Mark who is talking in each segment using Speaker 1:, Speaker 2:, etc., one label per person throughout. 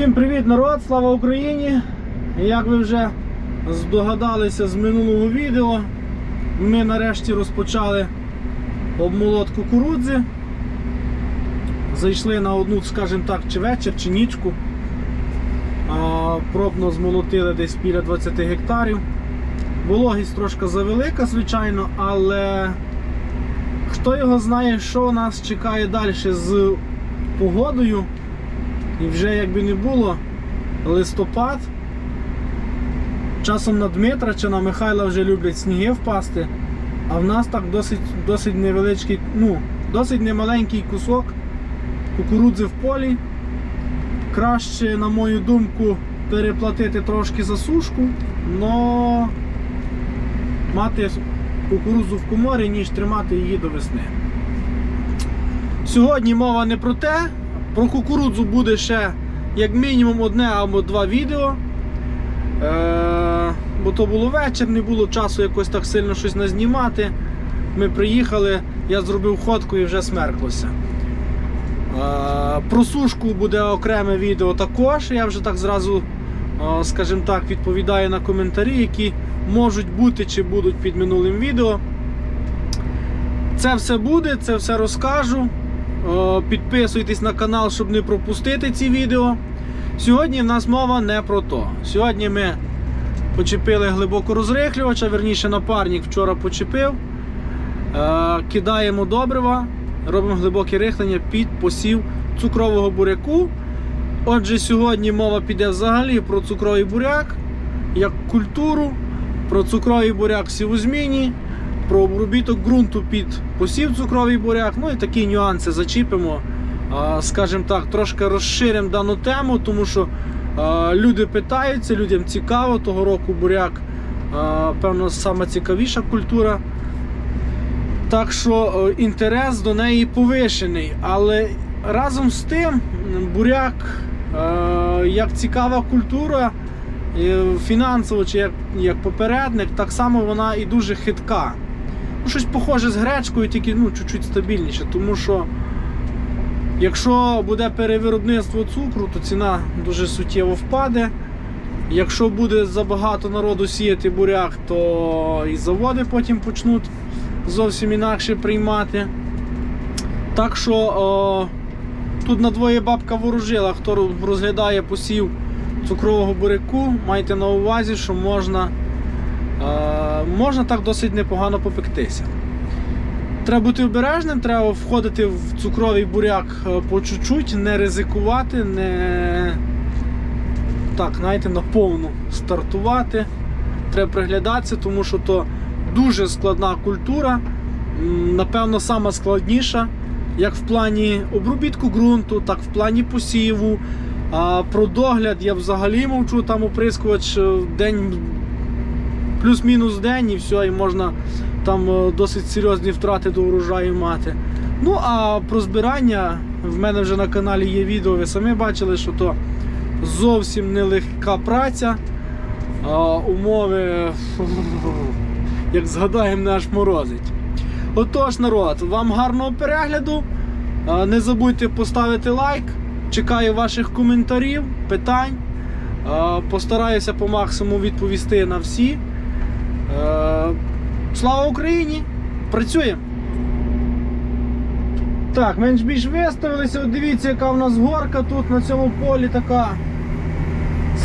Speaker 1: Всім привіт, народ! Слава Україні! Як ви вже здогадалися з минулого відео, ми нарешті розпочали обмолот кукурудзи. Зайшли на одну, скажімо так, чи вечір, чи нічку. Пробно змолотили десь біля 20 гектарів. Вологість трошки завелика, звичайно, але хто його знає, що нас чекає далі з погодою. І вже якби не було листопад. Часом на Дмитра чи на Михайла вже люблять сніги впасти. А в нас так досить досить невеличкий, ну, досить немаленький кусок кукурудзи в полі. Краще, на мою думку, переплатити трошки за сушку, но мати кукурудзу в коморі, ніж тримати її до весни. Сьогодні мова не про те. Про кукурудзу буде ще як мінімум одне або два відео. Е, бо то було вечір, не було часу якось так сильно щось назнімати. Ми приїхали, я зробив ходку і вже смерклося. Е, про сушку буде окреме відео також. Я вже так зразу, е, скажімо так, відповідаю на коментарі, які можуть бути чи будуть під минулим відео. Це все буде, це все розкажу. Е, Підписуйтесь на канал, щоб не пропустити ці відео. Сьогодні в нас мова не про то. Сьогодні ми почепили глибоко розрихлювача, верніше напарник вчора почепив. Е, Кидаємо добрива, робимо глибоке рихлення під посів цукрового буряку. Отже, сьогодні мова піде взагалі про цукровий буряк як культуру, про цукровий буряк сівозміні, про обробіток ґрунту під посів цукровий буряк. Ну і такі нюанси зачіпимо. Скажімо так, трошки розширимо дану тему, тому що люди питаються, людям цікаво. Того року буряк, певно, саме цікавіша культура. Так що інтерес до неї повишений. Але разом з тим буряк як цікава культура, фінансово чи як попередник, так само вона і дуже хитка. Ну, щось похоже з гречкою, тільки ну, чуть-чуть стабільніше. Тому що якщо буде перевиробництво цукру, то ціна дуже суттєво впаде. Якщо буде забагато народу сіяти буряк, то і заводи потім почнуть зовсім інакше приймати. Так що о, тут на двоє бабка ворожила, хто розглядає посів цукрового буряку, майте на увазі, що можна, е, можна так досить непогано попектися. Треба бути обережним, треба входити в цукровий буряк е, по чуть-чуть, не ризикувати, не так, знаєте, наповну стартувати. Треба приглядатися, тому що то дуже складна культура, напевно, сама складніша, як в плані обробітку ґрунту, так в плані посіву. А про догляд я взагалі мовчу, там оприскувач е, день плюс-мінус день і все, і можна там е, досить серйозні втрати до урожаю мати. Ну а про збирання в мене вже на каналі є відео, ви самі бачили, що то зовсім нелегка праця. А, умови, як згадаємо, не аж морозить. Отож, народ, вам гарного перегляду. А, Не забудьте поставити лайк. Чекаю ваших коментарів, питань. Постараюся по максимуму відповісти на всі. Е, Слава Україні! Працюємо! Так, менш більш виставилися. От дивіться, яка в нас горка тут на цьому полі така,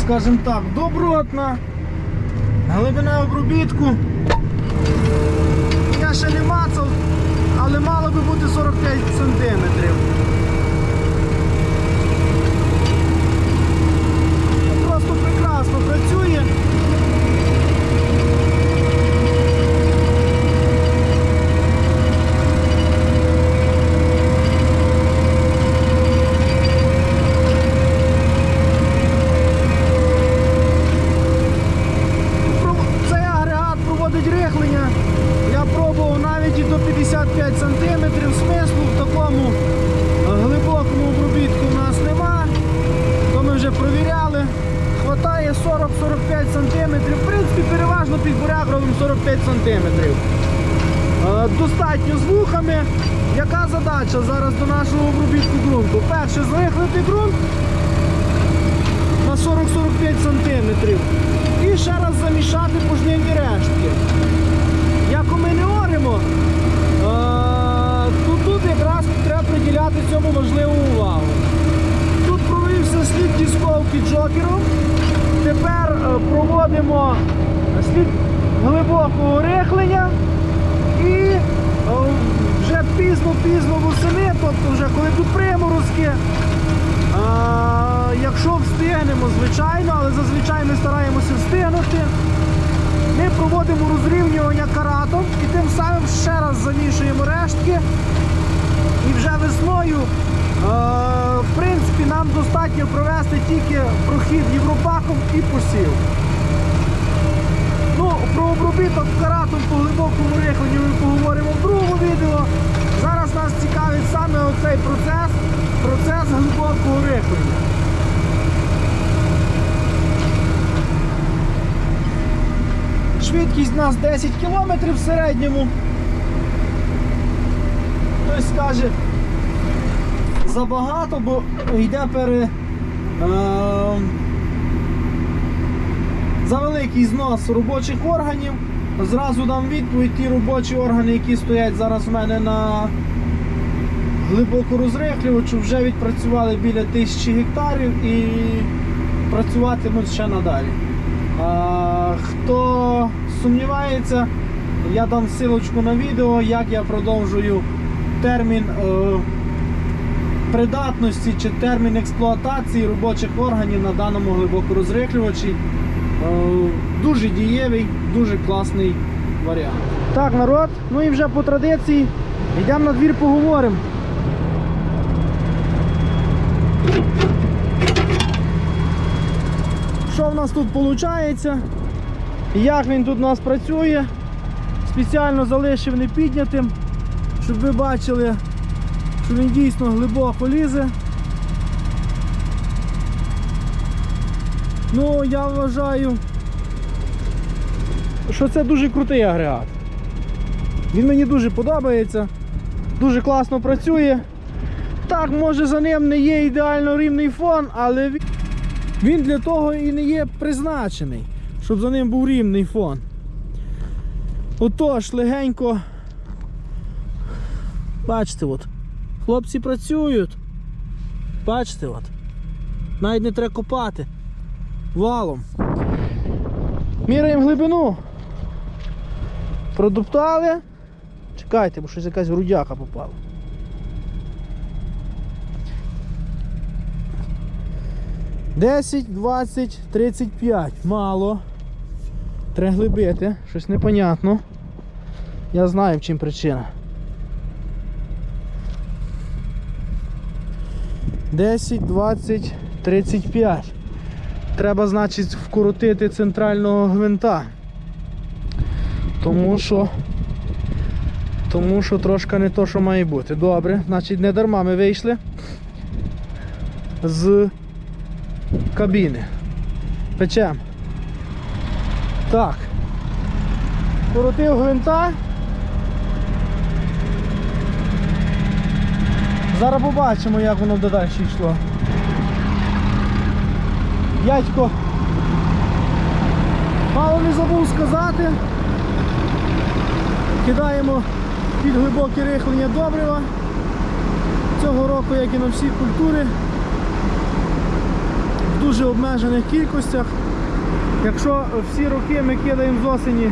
Speaker 1: скажімо так, добротна. Глибина обробітку. Я ще не мацав, але мало би бути 45 сантиметрів. Просто прекрасно працює. Про- Цей агрегат проводить рихлення. Я пробував навіть і до 55 см. Смислу в такому е, глибокому обробітку в нас нема. То ми вже провіряли. Хватає 40-45 см. В принципі, переважно під буряк робимо 45 см. Е, Достатньо з вухами. Яка зараз до нашого обробітку ґрунту? Перше, зрихлити ґрунт. на 40-45 см. І ще раз замішати пожнивні рештки. Як ми не оримо, е, то тут якраз треба приділяти цьому важливу увагу. Тут провівся слід дісковки джокером. Тепер е, проводимо слід глибокого рихлення і е, пізно-пізно восени, тобто вже коли тут приморозки. А, якщо встигнемо, звичайно, але зазвичай ми стараємося встигнути. Ми проводимо розрівнювання каратом і тим самим ще раз замішуємо рештки. І вже весною, е, в принципі, нам достатньо провести тільки прохід європаком і посів. Про обробіток каратом по глибокому рихленню ми поговоримо в другому відео. Зараз нас цікавить саме оцей процес, процес глибокого рихлення. Швидкість у нас 10 км в середньому. Хтось скаже забагато, бо йде пере. Е, за великий знос робочих органів. Зразу дам відповідь ті робочі органи, які стоять зараз у мене на глибоко розрихлювачу, вже відпрацювали біля тисячі гектарів і працюватимуть ще надалі. А, хто сумнівається, я дам ссылочку на відео, як я продовжую термін е, придатності чи термін експлуатації робочих органів на даному глибокорозрихлювачі. Е, Дуже дієвий, дуже класний варіант. Так, народ, ну і вже по традиції йдемо на двір поговоримо. Що в нас тут виходить? Як він тут у нас працює? Спеціально залишив не піднятим, щоб ви бачили, що він дійсно глибоко лізе. Ну, я вважаю, що це дуже крутий агрегат. Він мені дуже подобається, дуже класно працює. Так, може за ним не є ідеально рівний фон, але він- для того і не є призначений, щоб за ним був рівний фон. Отож, легенько. Бачите, от. Хлопці працюють. Бачите, от. Навіть не треба копати. Валом. Міряємо глибину. Продуптали. Чекайте, бо щось якась грудяка попала. Десять, двадцять, тридцять п'ять. Мало. Треба глибити. Щось непонятно. Я знаю в чим причина. Десять, двадцять, тридцять п'ять. Треба, значить, вкоротити центрального гвинта. Тому що. Тому що трошки не то, що має бути. Добре, значить не дарма ми вийшли з кабіни. Печем. Так. Коротив гвинта. Зараз побачимо, як воно далі йшло. Дядько мало не забув сказати. Кидаємо під глибоке рихлення добрива. Цього року, як і на всі культури, в дуже обмежених кількостях. Якщо всі роки ми кидаємо з осені,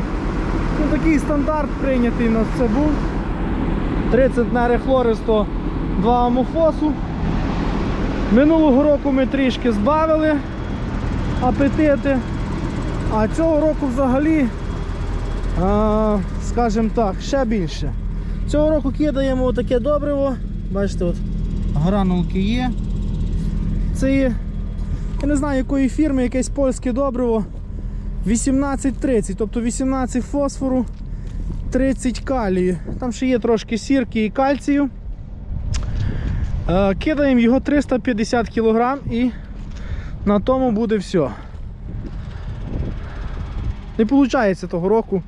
Speaker 1: ну такий стандарт прийнятий у нас це був. 30 хлористо 2 амофосу. Минулого року ми трішки збавили апетити. А цього року взагалі, скажімо так, ще більше. Цього року кидаємо таке добриво. Бачите, от гранулки є. Це є, я не знаю якої фірми, якесь польське добриво. 1830, тобто 18 фосфору, 30 калію. Там ще є трошки сірки і кальцію. Е, Кидаємо його 350 кг і на тому буде все. Не виходить того року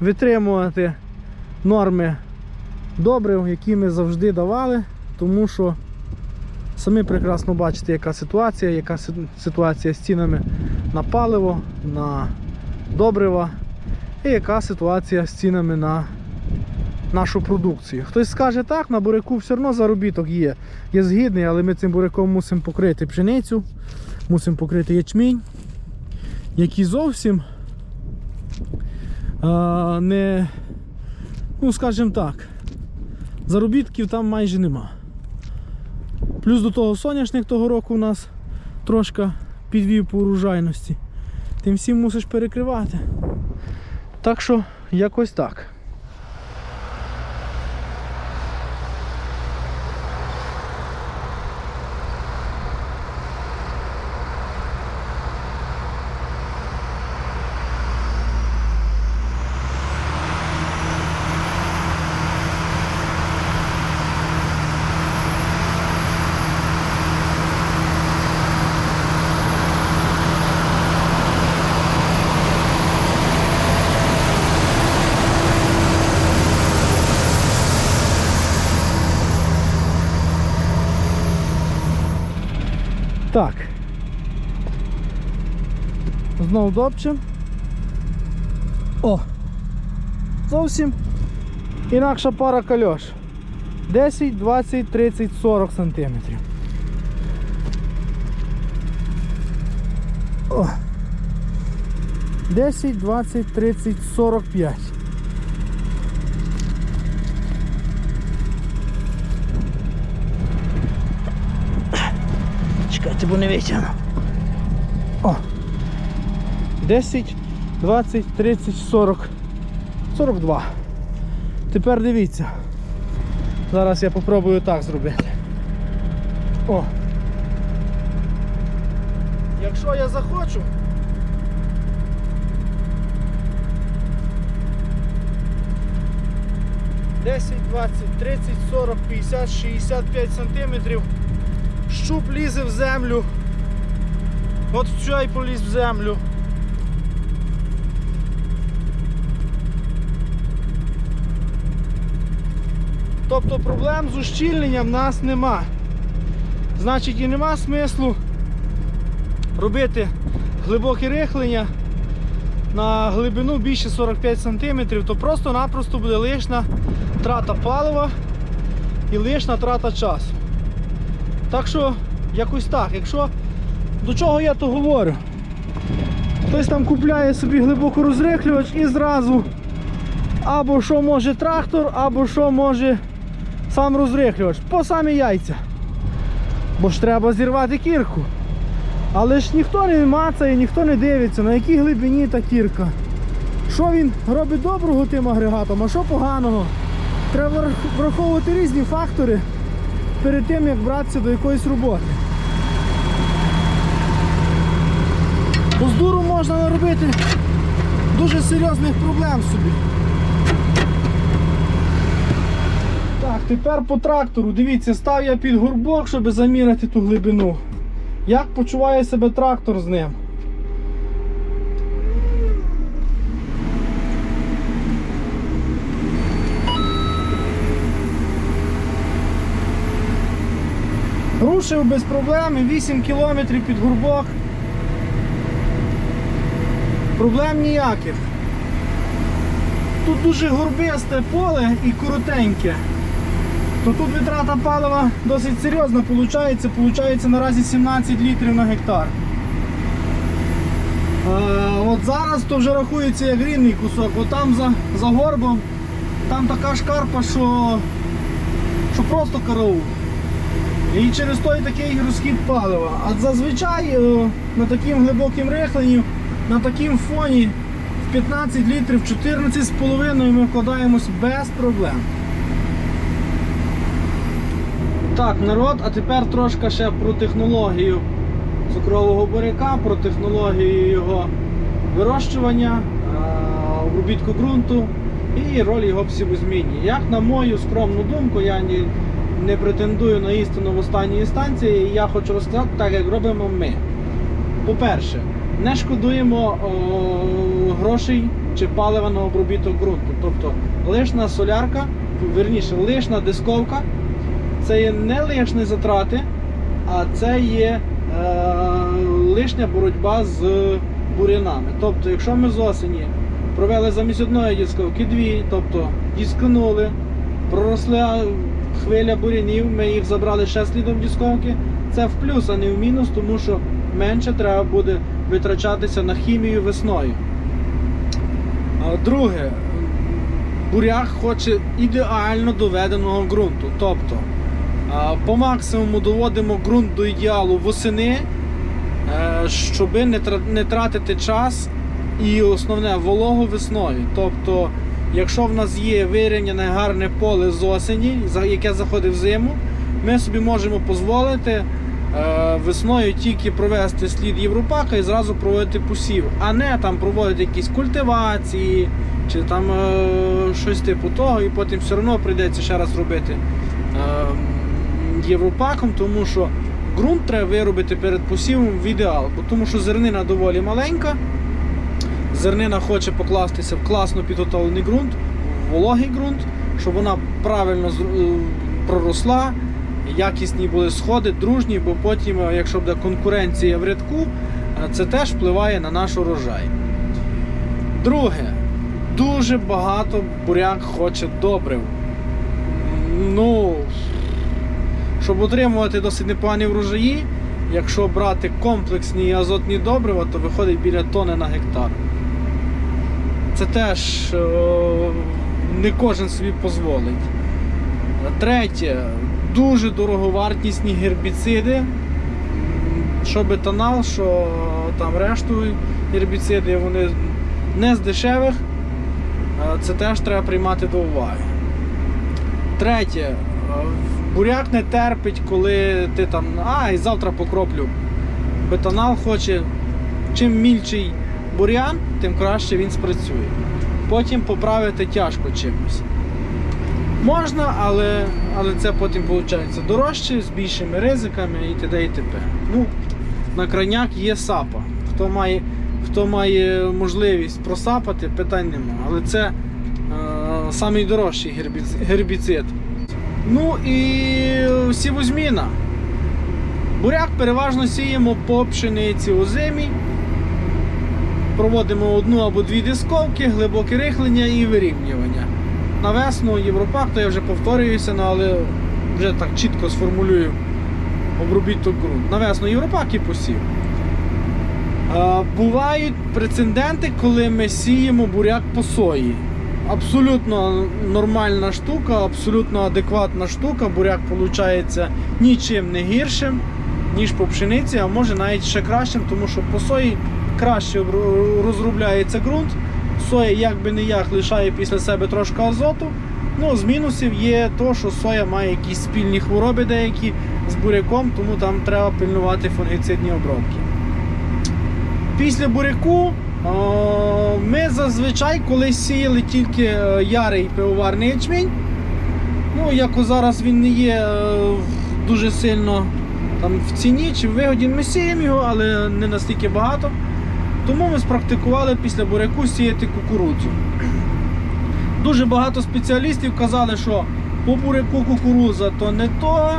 Speaker 1: витримувати норми добрив, які ми завжди давали, тому що Самі прекрасно бачите, яка ситуація, яка ситуація з цінами на паливо, на добрива і яка ситуація з цінами на нашу продукцію. Хтось скаже так, на буряку все одно заробіток є. Є згідний, але ми цим буряком мусимо покрити пшеницю, мусимо покрити ячмінь, які зовсім а, не, ну скажімо так, заробітків там майже нема. Плюс до того соняшник того року у нас трошки підвів по урожайності. Тим всім мусиш перекривати. Так що якось. Так. Знову допчем. О! Зовсім інакша пара кальош. 10, 20, 30, 40 сантиметрів. О. 10, 20, 30, 45. Чекайте, бо не витягну. О! 10, 20, 30, 40, 42. Тепер дивіться. Зараз я попробую так зробити. О! Якщо я захочу. Десять, двадцять, тридцять, сорок, п'ятдесят, шістдесят п'ять сантиметрів. Щуп лізе в землю. От цей поліз в землю. Тобто проблем з ущільненням в нас нема. Значить і нема смислу робити глибоке рихлення на глибину більше 45 см, то просто-напросто буде лишня трата палива і лишня трата часу. Так що, якось так. Якщо до чого я то говорю? Хтось там купляє собі глибокорозрихлювач і зразу або що може трактор, або що може сам розрихлювач. По самі яйця. Бо ж треба зірвати кірку. Але ж ніхто не мацає, ніхто не дивиться, на якій глибині та кірка. Що він робить доброго тим агрегатом, а що поганого. Треба враховувати різні фактори перед тим, як братися до якоїсь роботи. Бо можна наробити дуже серйозних проблем собі. Так, тепер по трактору. Дивіться, став я під горбок, щоб заміряти ту глибину. Як почуває себе трактор з ним? Рушив без проблем, 8 кілометрів під горбок. Проблем ніяких. Тут дуже горбисте поле і коротеньке. То тут витрата палива досить серйозна виходить. Получається наразі 17 літрів на гектар. Е, от зараз то вже рахується як рівний кусок. От там за, за горбом там така шкарпа, що, що просто караул. І через той такий розхід палива. А зазвичай е, на таким глибоким рихленні, на такому фоні в 15 літрів 14,5 ми вкладаємось без проблем. Так, народ, а тепер трошки ще про технологію цукрового буряка, про технологію його вирощування, е, обробітку ґрунту і роль його в. Як на мою скромну думку, я не претендую на істину в останній інстанції, і я хочу розказати так, як робимо ми. По-перше, не шкодуємо о, грошей чи палива на обробіток ґрунту. Тобто лишна солярка, верніше, лишна дисковка це є не лишні затрати, а це є е, лишня боротьба з бур'янами. Тобто, якщо ми з осені провели замість одної дісковки дві, тобто діскнули, проросла хвиля бур'янів, ми їх забрали ще слідом дісковки, це в плюс, а не в мінус, тому що менше треба буде витрачатися на хімію весною. Друге, буряк хоче ідеально доведеного ґрунту. Тобто по максимуму доводимо ґрунт до ідеалу восени, е, щоб не тратити час і основне вологу весною. Тобто, якщо в нас є вирівняне гарне поле з осені, яке заходить в зиму, ми собі можемо дозволити е, весною тільки провести слід Європака і зразу проводити посів, а не там проводити якісь культивації чи там е, щось типу того, і потім все одно прийдеться ще раз робити е, європаком, тому що ґрунт треба виробити перед посівом в ідеал, тому що зернина доволі маленька. Зернина хоче покластися в класно підготовлений ґрунт, в вологий ґрунт, щоб вона правильно е, проросла, якісні були сходи, дружні, бо потім, е, якщо буде конкуренція в рядку, е, це теж впливає на наш урожай. Друге, дуже багато буряк хоче добрив. Ну, щоб отримувати досить непогані врожаї, якщо брати комплексні азотні добрива, то виходить біля тони на гектар. Це теж е, не кожен собі дозволить. Третє, дуже дороговартісні гербіциди. Що бетонал, що там решту гербіциди, вони не з дешевих. Е, Це теж треба приймати до уваги. Третє, буряк не терпить, коли ти там, а, і завтра покроплю. Бетонал хоче, чим мільчий бурян, тим краще він спрацює. Потім поправити тяжко чимось. Можна, але, але це потім виходить дорожче, з більшими ризиками і т.д. і т.п. Ну, на крайняк є сапа. Хто має, хто має можливість просапати, питань нема. Але це е, самий дорожчий гербіц- гербіцид. Ну і сівозміна. Буряк переважно сіємо по пшениці озимій. Проводимо одну або дві дисковки, глибоке рихлення і вирівнювання. На весну Європак, то я вже повторююся, ну, але вже так чітко сформулюю обробіток ґрунт. На весну Європак і посів. Бувають прецеденти, коли ми сіємо буряк по сої. Абсолютно нормальна штука, абсолютно адекватна штука. Буряк виходить нічим не гіршим, ніж по пшениці, а може навіть ще кращим, тому що по сої краще розробляється ґрунт. Соя як би не як лишає після себе трошки азоту. Ну, з мінусів є то, що соя має якісь спільні хвороби деякі з буряком, тому там треба пильнувати фунгіцидні обробки. Після буряку ми зазвичай колись сіяли тільки е, ярий пивоварний ячмінь. Ну, як зараз він не є е, дуже сильно там, в ціні чи в вигоді, ми сіємо його, але не настільки багато. Тому ми спрактикували після буряку сіяти кукурудзу. Дуже багато спеціалістів казали, що по буряку кукурудза то не то,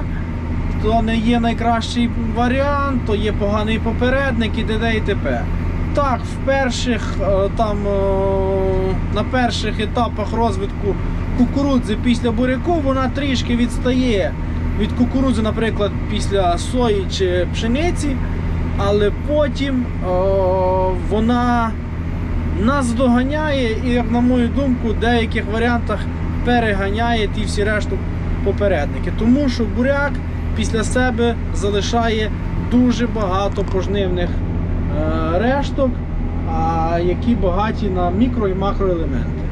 Speaker 1: то не є найкращий варіант, то є поганий попередник і т.д. і т.п. Так, в перших е, там е, на перших етапах розвитку кукурудзи після буряку вона трішки відстає від кукурудзи, наприклад, після сої чи пшениці, але потім е, вона нас доганяє і, на мою думку, в деяких варіантах переганяє ті всі решту попередники. Тому що буряк після себе залишає дуже багато пожнивних решток, які багаті на мікро і макроелементи.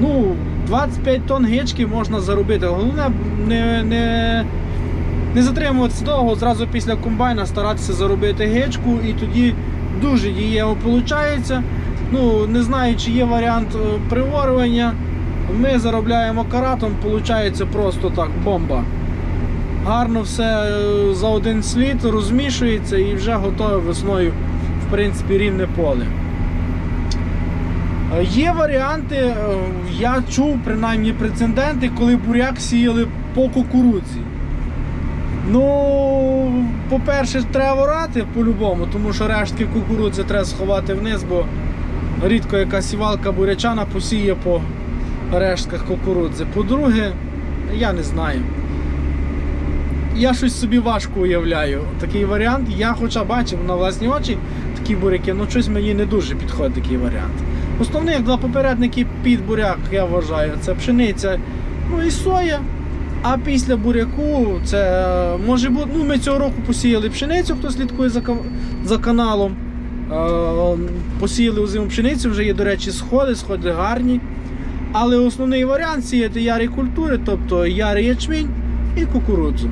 Speaker 1: Ну, 25 тонн гички можна заробити. Головне не, не, не затримуватися довго, зразу після комбайна старатися заробити гичку і тоді дуже дієво виходить. Ну, не знаю, чи є варіант е, приворювання. Ми заробляємо каратом, виходить просто так, бомба. Гарно все е, за один слід розмішується і вже готове весною, принципі, рівне поле. Е, Є варіанти, е, я чув принаймні прецеденти, коли буряк сіяли по кукурудзі. Ну, по-перше, треба орати по-любому, тому що рештки кукурудзи треба сховати вниз, бо рідко яка сівалка бурячана посіє по рештках кукурудзи. По-друге, я не знаю. Я щось собі важко уявляю. Такий варіант. Я хоча бачив на власні очі такі буряки, ну щось мені не дуже підходить такий варіант. Основний, як два попередники під буряк, я вважаю, це пшениця, ну і соя. А після буряку це може бути. Ну, ми цього року посіяли пшеницю, хто слідкує за, за каналом. Е, Посіяли озиму пшеницю, вже є, до речі, сходи, сходи гарні. Але основний варіант сіяти ярі культури, тобто ярий ячмінь і кукурудзу.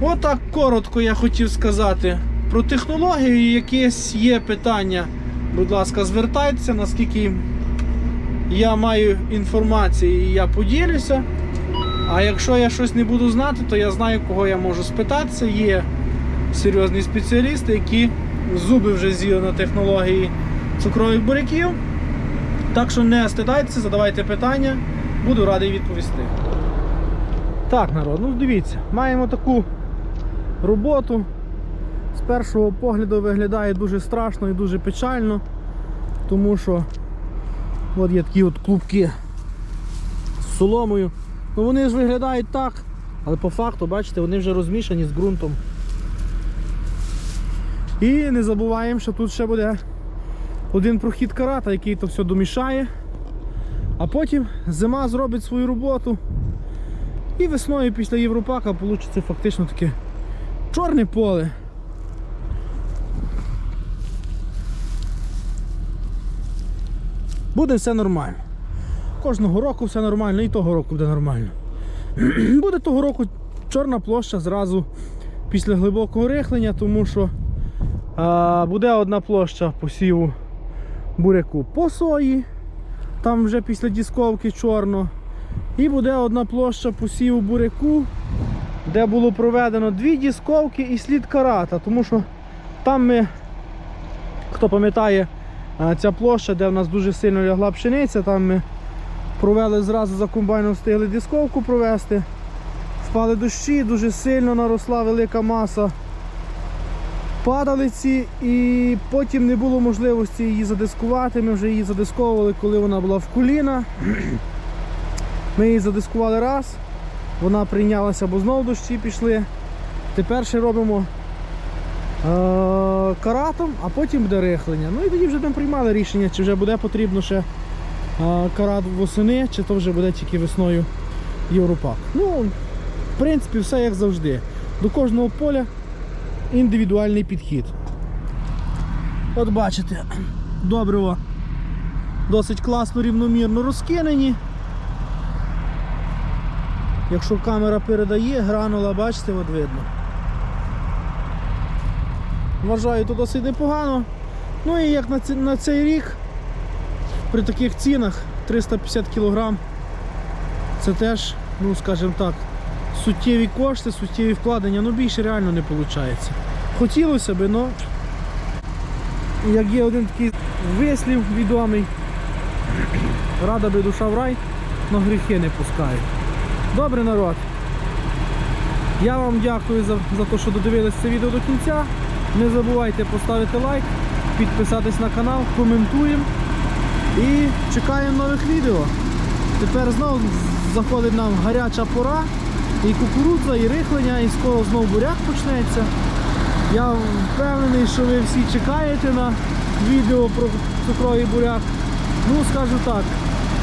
Speaker 1: Отак коротко я хотів сказати про технологію. Якесь є питання, будь ласка, звертайтеся, наскільки я маю інформації і я поділюся. А якщо я щось не буду знати, то я знаю, кого я можу спитатися. Є серйозні спеціалісти, які зуби вже з'їли на технології цукрових буряків. Так що не стидайтеся, задавайте питання, буду радий відповісти. Так, народ, ну дивіться, маємо таку роботу. З першого погляду виглядає дуже страшно і дуже печально, тому що от є такі от клубки з соломою. Ну вони ж виглядають так, але по факту, бачите, вони вже розмішані з ґрунтом. І не забуваємо, що тут ще буде один прохід карата, який то все домішає. А потім зима зробить свою роботу. І весною після Європака вийде фактично таке чорне поле. Буде все нормально. Кожного року все нормально, і того року буде нормально. Буде того року чорна площа зразу після глибокого рихлення, тому що а, буде одна площа посіву буряку по сої, там вже після дісковки чорно. І буде одна площа посіву буряку, де було проведено дві дісковки і слід карата, тому що там ми, хто пам'ятає, ця площа, де в нас дуже сильно лягла пшениця, там ми провели зразу за комбайном, встигли дисковку провести. Впали дощі, дуже сильно наросла велика маса падалиці і потім не було можливості її задискувати. Ми вже її задисковували, коли вона була в коліна. Ми її задискували раз, вона прийнялася, бо знову дощі пішли. Тепер ще робимо е- каратом, а потім буде рихлення. Ну і тоді вже там приймали рішення, чи вже буде потрібно ще а, карат восени, чи то вже буде тільки весною Європак. Ну, в принципі, все як завжди. До кожного поля індивідуальний підхід. От бачите, добриво досить класно, рівномірно розкинені. Якщо камера передає, гранула, бачите, от видно. Вважаю, то досить непогано. Ну і як на, ці- на цей рік при таких цінах 350 кг це теж, ну скажімо так, суттєві кошти, суттєві вкладення, ну більше реально не виходить. Хотілося б, але як є один такий вислів відомий, рада би душа в рай, но гріхи не пускає. Добре народ. Я вам дякую за, за те, що додивились це відео до кінця. Не забувайте поставити лайк, підписатись на канал, коментуємо. І чекаємо нових відео. Тепер знову заходить нам гаряча пора, і кукурудза, і рихлення, і скоро знову буряк почнеться. Я впевнений, що ви всі чекаєте на відео про цукровий буряк. Ну, скажу так,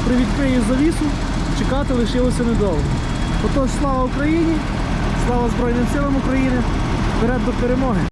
Speaker 1: привідкрию завісу, чекати лишилося недовго. Отож, слава Україні, слава Збройним силам України, вперед до перемоги!